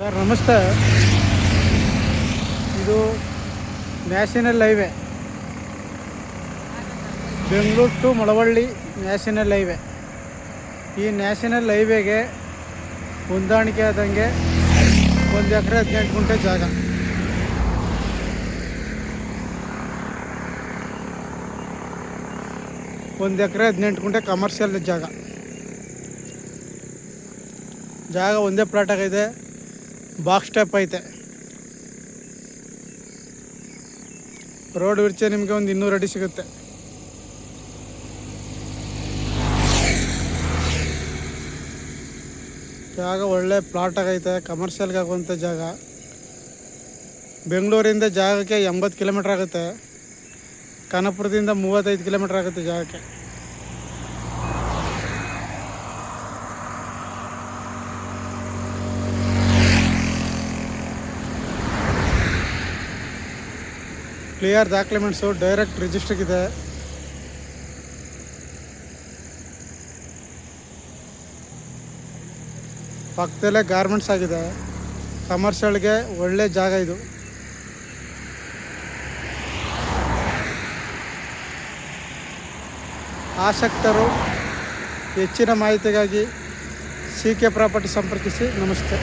Sir, ನಮಸ್ತೆ. ಇದು national highway. Bengaluru to Malavalli national highway. ಈ ನ್ಯಾಷನಲ್ ಹೈವೇಗೆ ಹೊಂದಾಣಿಕೆ ಆದಂಗೆ ಒಂದು ಎಕರೆ ಹದಿನೆಂಟು ಗುಂಟೆ ಜಾಗ. ಒಂದು ಎಕರೆ ಹದಿನೆಂಟು ಗುಂಟೆ ಕಮರ್ಷಿಯಲ್ ಜಾಗ. ಜಾಗ ಒಂದೇ ಪ್ಲಾಟಾಗಿದೆ ಬಾಕ್ಸ್ ಸ್ಟೆಪ್ ಐತೆ. ರೋಡ್ ವಿರ್ಚೆ ನಿಮಗೆ ಒಂದು ಇನ್ನೂರು ಅಡಿ ಸಿಗುತ್ತೆ. ಜಾಗ ಒಳ್ಳೆ ಪ್ಲಾಟ್ ಆಗೈತೆ ಕಮರ್ಷಿಯಲ್ಗೆ ಆಗುವಂಥ ಜಾಗ. ಬೆಂಗಳೂರಿಂದ ಜಾಗಕ್ಕೆ ಎಂಬತ್ತು ಕಿಲೋಮೀಟ್ರ್ ಆಗುತ್ತೆ. ಖಾನಾಪುರದಿಂದ ಮೂವತ್ತೈದು ಕಿಲೋಮೀಟ್ರ್ ಆಗುತ್ತೆ ಜಾಗಕ್ಕೆ. ಕ್ಲಿಯರ್ ಡಾಕ್ಯುಮೆಂಟ್ಸು ಡೈರೆಕ್ಟ್ ರಿಜಿಸ್ಟ್ರಿಗಿದೆ ಪಕ್ಕದಲ್ಲೇ ಗಾರ್ಮೆಂಟ್ಸ್ ಆಗಿದೆ. ಕಮರ್ಷಿಯಲ್ಗೆ ಒಳ್ಳೆ ಜಾಗ ಇದು. ಆಸಕ್ತರು ಹೆಚ್ಚಿನ ಮಾಹಿತಿಗಾಗಿ ಸಿ ಕೆ ಪ್ರಾಪರ್ಟಿ ಸಂಪರ್ಕಿಸಿ. ನಮಸ್ತೆ.